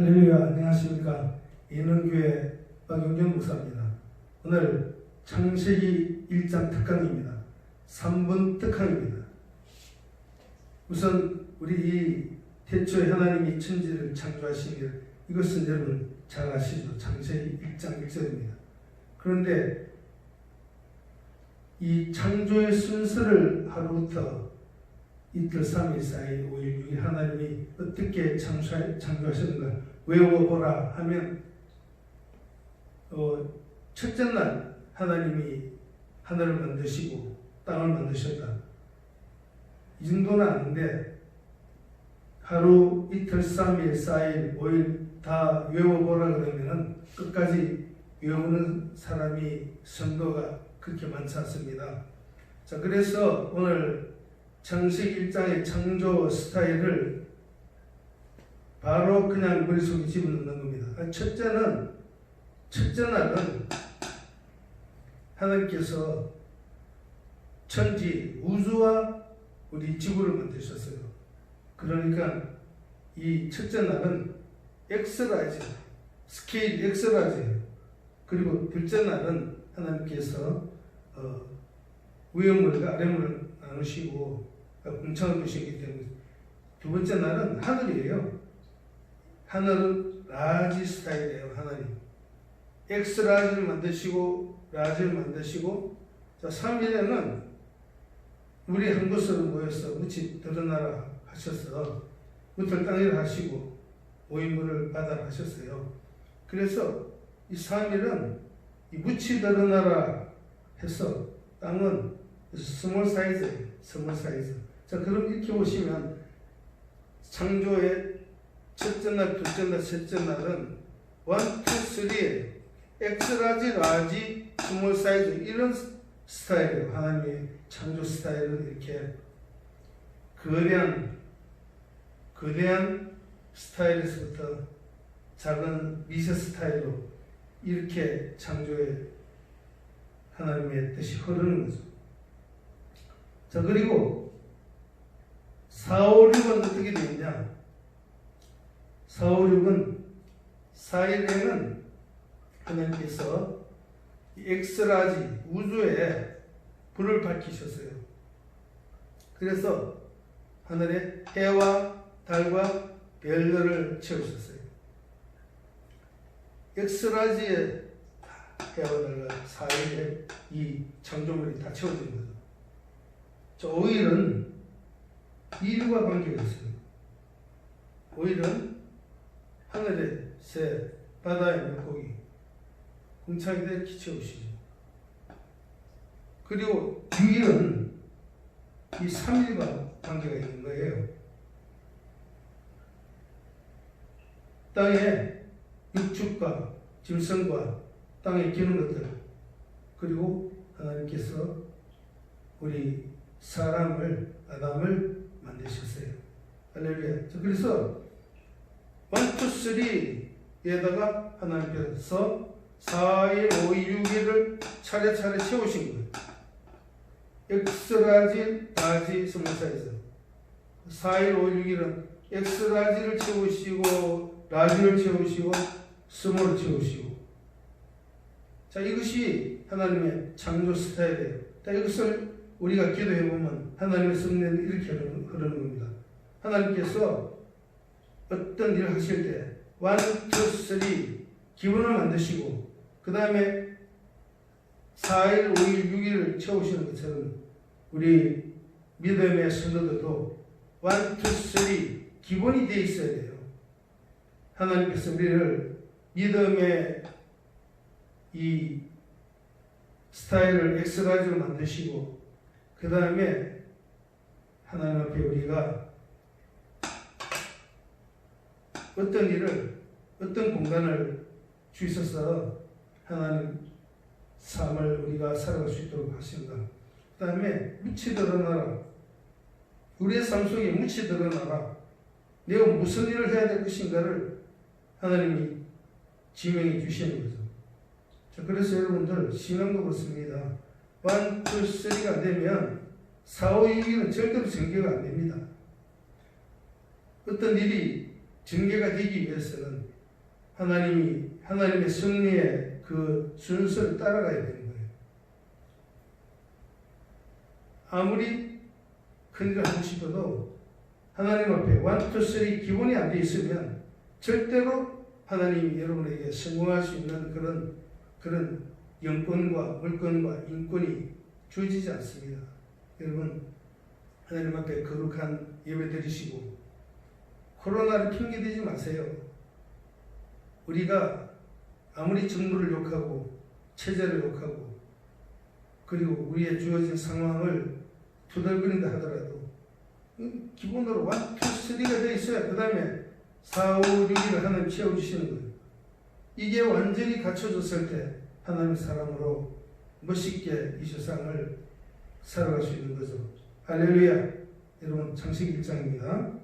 할렐루야 안녕하십니까 예능교회 박용경 목사입니다. 오늘 창세기 1장 특강입니다. 3분 특강입니다. 우선 우리 이 태초에 하나님이 천지를 창조하신 일 이것은 여러분 잘 아시죠? 창세기 1장 1절입니다. 그런데 이 창조의 순서를 하루부터 이틀, 3일, 4일, 5일, 6일 하나님이 어떻게 창조, 창조하셨는가 외워보라 하면 어, 첫째 날 하나님이 하늘을 만드시고 땅을 만드셨다. 이 정도는 아는데 하루, 이틀, 3일, 4일, 5일 다 외워보라 그러면은 끝까지 외우는 사람이 성도가 그렇게 많지 않습니다. 자, 그래서 오늘 창세기 1장의 창조 스타일을 바로 그냥 머릿속에 집어넣는 겁니다. 아, 첫째는, 첫째 날은 하나님께서 천지, 우주와 우리 지구를 만드셨어요. 그러니까 이 첫째 날은 엑스라지, 스케일 엑스라지예요. 그리고 둘째 날은 하나님께서 어, 위험물과 아래물을 나누시고 공창을 두시기 때문에 두 번째 날은 하늘이에요. 하늘은 라지 스타일이에요. 하늘이 엑스 라지를 만드시고 라지를 만드시고 자 3일에는 우리 한 곳으로 모여서 무치 드러나라 하셔서 무틀 땅을 하시고 오인물을 받아라 하셨어요. 그래서 이 3일은 이 무치 드러나라 해서 땅은 스몰 사이즈예요. 스몰 사이즈. 자, 그럼 이렇게 보시면 창조의 첫째 날, 둘째 날, 셋째 날은 1, 2, 3에 엑스라지, 라지, 스몰 사이즈 이런 스타일이에요. 하나님의 창조 스타일은 이렇게 거대한 거대한 스타일에서부터 작은 미세 스타일로 이렇게 창조의 하나님의 뜻이 흐르는 거죠. 자, 그리고 4, 5, 6은 어떻게 되느냐? 4, 5, 6은 4일에는 하나님께서 엑스라지 우주에 불을 밝히셨어요. 그래서 하늘에 해와 달과 별들을 채우셨어요. 엑스라지에 해와 달과 4일에 이 창조물이 다 채워진 거죠. 저 5일은 일과 관계가 있어요. 5일은 하늘의 새, 바다의 물고기, 공창이들 키쳐오시죠. 그리고 6일은 이 3일과 관계가 있는 거예요. 땅에 육축과 짐승과 땅에 기는 것들 그리고 하나님께서 우리 사람을 아담을 만드셨어요. 할렐루야. 그래서 1, 2, 3에다가 하나님께서 4일, 5일, 6일을 차례차례 채우신 거예요. 엑스라지, 라지, 스몰사이즈. 4일, 5일, 6일은 엑스라지를 채우시고 라지를 채우시고 스몰을 채우시고 자 이것이 하나님의 창조 스타일이에요. 자 이것을 우리가 기도해 보면 하나님의 성령이 이렇게 흐르는 겁니다. 하나님께서 어떤 일을 하실 때 1, 2, 3 기본을 만드시고 그 다음에 4일, 5일, 6일을 채우시는 것처럼 우리 믿음의 성도들도 1, 2, 3 기본이 되어 있어야 돼요. 하나님께서 우리를 믿음의 이 스타일을 엑스라지로 만드시고 그 다음에 하나님 앞에 우리가 어떤 일을 어떤 공간을 주셔서 하나님 삶을 우리가 살아갈 수 있도록 하신다. 그 다음에 묻히 드러나라. 우리의 삶 속에 묻히 드러나라. 내가 무슨 일을 해야 될 것인가를 하나님이 지명해 주시는 거죠. 자, 그래서 여러분들 신앙도 그렇습니다. 1, 2, 3가 되면 4, 5, 6일은 절대로 전개가 안 됩니다. 어떤 일이 전개가 되기 위해서는 하나님이 하나님의 승리의 그 순서를 따라가야 되는 거예요. 아무리 큰일을 하고 싶어도 하나님 앞에 원투 쓰리 기본이 안 돼 있으면 절대로 하나님이 여러분에게 성공할 수 있는 그런 그런 영권과 물권과 인권이 주어지지 않습니다. 여러분 하나님 앞에 거룩한 예배 드리시고 코로나를 핑계 대지 마세요. 우리가 아무리 정부를 욕하고 체제를 욕하고 그리고 우리의 주어진 상황을 투덜거린다 하더라도 음, 기본으로 1, 2, 3가 되어 있어야 그 다음에 4, 5, 6일을 하나님 채워주시는 거예요. 이게 완전히 갖춰졌을 때 하나님의 사람으로 멋있게 이 세상을 살아갈 수 있는 거죠. 할렐루야. 여러분 창세기 1장입니다.